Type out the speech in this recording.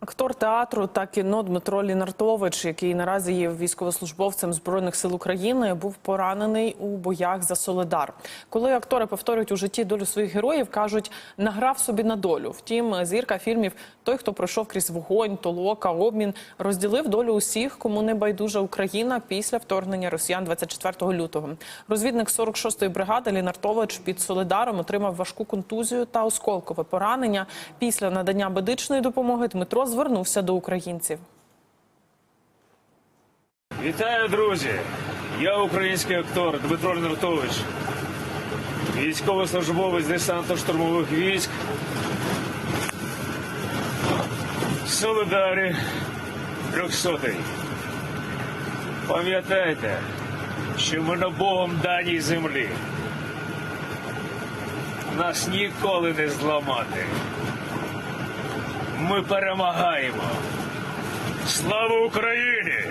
Актор театру та кіно Дмитро Лінартович, який наразі є військовослужбовцем збройних сил України, був поранений у боях за Соледар. Коли актори повторюють у житті долю своїх героїв, кажуть, награв собі на долю. Втім, зірка фільмів Той, хто пройшов крізь вогонь, толока, обмін, розділив долю усіх, кому не байдужа Україна після вторгнення росіян 24 лютого. Розвідник 46-ї бригади Лінартович під Соледаром отримав важку контузію та осколкове поранення. Після надання медичної допомоги Дмитро звернувся до українців. Вітаю, друзі! Я український актор Дмитро Лінартович, військовослужбовець десантно-штурмових військ. Солидарі 300 Пам'ятайте, що ми на Богом даній землі. Нас ніколи не зламати. Ми перемагаємо. Слава Україні!